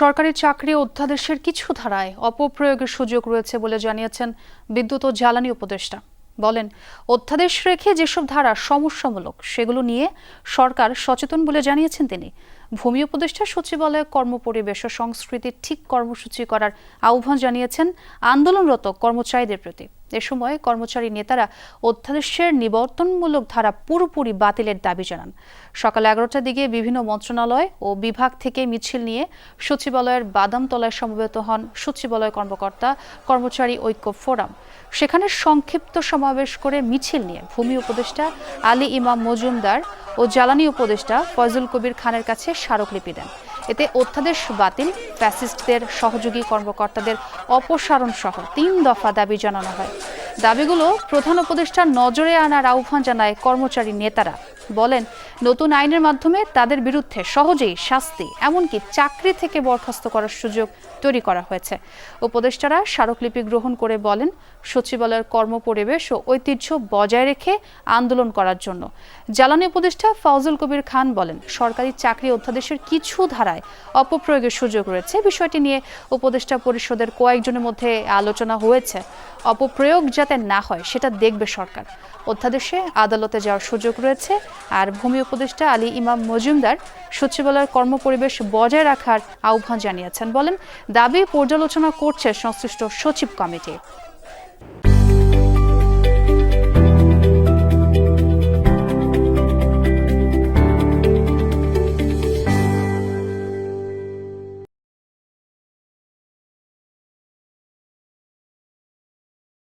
সরকারি চাকরি অধ্যাদেশের কিছু ধারায় অপপ্রয়োগের সুযোগ রয়েছে বলে জানিয়েছেন বিদ্যুৎ ও জ্বালানি উপদেষ্টা। বলেন, অধ্যাদেশ রেখে যেসব ধারা সমস্যামূলক, সেগুলো নিয়ে সরকার সচেতন বলে জানিয়েছেন তিনি। ভূমি উপদেষ্টা সচিবালয়ে কর্মপরিবেশ ও সংস্কৃতির ঠিক কর্মসূচি করার আহ্বান জানিয়েছেন আন্দোলনরত কর্মচারীদের প্রতি। এ সময় কর্মচারী নেতারা অধ্যাদেশের নিবর্তনমূলক ধারা পুরোপুরি বাতিলের দাবি জানান। সকাল এগারোটার দিকে বিভিন্ন মন্ত্রণালয় ও বিভাগ থেকে মিছিল নিয়ে সচিবালয়ের বাদামতলায় সমবেত হন সচিবালয় কর্মকর্তা কর্মচারী ঐক্য ফোরাম। সেখানে সংক্ষিপ্ত সমাবেশ করে মিছিল নিয়ে ভূমি উপদেষ্টা আলী ইমাম মজুমদার ও জ্বালানি উপদেষ্টা ফয়জুল কবির খানের কাছে স্মারকলিপি দেন। এতে অধ্যাদেশ বাতিল, ফ্যাসিস্টদের সহযোগী কর্মকর্তাদের অপসারণ সহ তিন দফা দাবি জানানো হয়। দাবিগুলো প্রধান উপদেষ্টার নজরে আনার আহ্বান জানায় কর্মচারী নেতারা। বলেন, নতুন আইনের মাধ্যমে তাদের বিরুদ্ধে সহজেই শাস্তি, এমনকি চাকরি থেকে বরখাস্ত করার সুযোগ তৈরি করা হয়েছে। উপদেষ্টারা স্মারকলিপি গ্রহণ করে বলেন, সচিবালয়ের কর্মপরিবেশ ও ঐতিহ্য বজায় রেখে আন্দোলন করার জন্য। জ্বালানি উপদেষ্টা ফাউজুল কবির খান বলেন, সরকারি চাকরি অধ্যাদেশের কিছু ধারায় অপপ্রয়োগের সুযোগ রয়েছে। বিষয়টি নিয়ে উপদেষ্টা পরিষদের কয়েকজনের মধ্যে আলোচনা হয়েছে। অপপ্রয়োগ যাতে না হয়, সেটা দেখবে সরকার। অধ্যাদেশে আদালতে যাওয়ার সুযোগ রয়েছে আর ভূমি উপদেষ্টা আলী ইমাম মজুমদার সচিবালয়ের কর্মপরিবেশ বজায় রাখার আহ্বান জানিয়েছেন। বলেন, দাবি পর্যালোচনা করছে সংশ্লিষ্ট সচিব কমিটি।